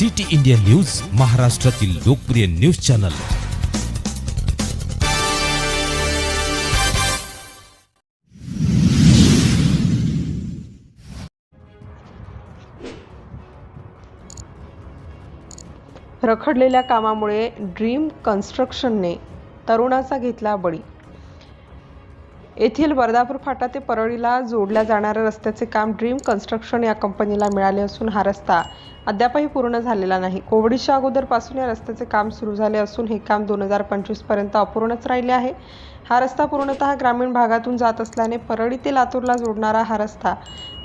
City India news महाराष्ट्रातील लोकप्रिय news channel. रखडलेल्या कामामुळे ड्रीम कन्स्ट्रक्शनने तरुणाचा घेतला बळी. येथील वर्धापूर फाटा ते परळीला जोडल्या जाणाऱ्या रस्त्याचे काम ड्रीम कन्स्ट्रक्शन या कंपनीला मिळाले असून हा रस्ता अद्यापही पूर्ण झालेला नाही. कोविडच्या अगोदरपासून या रस्त्याचे काम सुरू झाले असून हे काम दोन हजार पंचवीसपर्यंत अपूर्णच राहिले आहे. हा रस्ता पूर्णतः ग्रामीण भागातून जात असल्याने परळी ते लातूरला जोडणारा हा रस्ता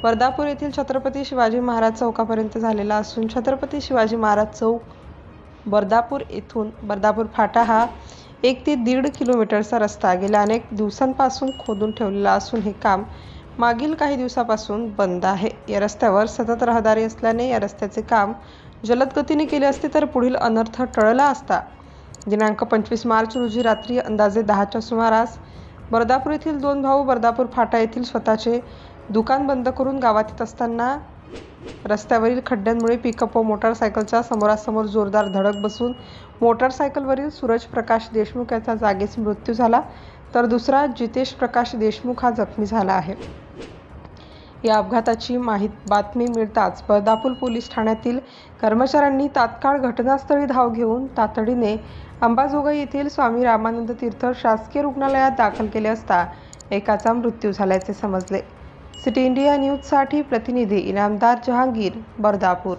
वर्धापूर येथील छत्रपती शिवाजी महाराज चौकापर्यंत झालेला असून छत्रपती शिवाजी महाराज चौक बर्दापूर येथून बर्दापूर फाटा हा एक ते दीड किलोमीटरचा रस्ता गेल्या अनेक दिवसांपासून खोदून ठेवलेला असून हे काम मागील काही दिवसापासून बंद आहे. या रस्त्यावर सतत रहदारी असल्याने या रस्त्याचे काम जलद गतीने केले असते तर पुढील अनर्थ टळला असता. दिनांक पंचवीस मार्च रोजी रात्री अंदाजे दहाच्या सुमारास बर्दापूर येथील दोन भाऊ बर्दापूर फाटा येथील स्वतःचे दुकान बंद करून गावात येत असताना रस्त्यावरील खड्ड्यांमुळे पिकअप व मोटारसायकलच्या समोरासमोर जोरदार धडक बसून मोटारसायकलवरील सूरज प्रकाश देशमुख याचा जागीच मृत्यू झाला तर दुसरा जितेश प्रकाश देशमुख हा जखमी झाला आहे. या अपघाताची माहीत बातमी मिळताच बर्दापूर पोलीस ठाण्यातील कर्मचाऱ्यांनी तात्काळ घटनास्थळी धाव घेऊन तातडीने अंबाजोगाई येथील स्वामी रामानंद तीर्थ शासकीय रुग्णालयात दाखल केले असता एकाचा मृत्यू झाल्याचे समजले. सिटी इंडिया न्यूजसाठी प्रतिनिधी इनामदार जहांगीर बर्दापूर.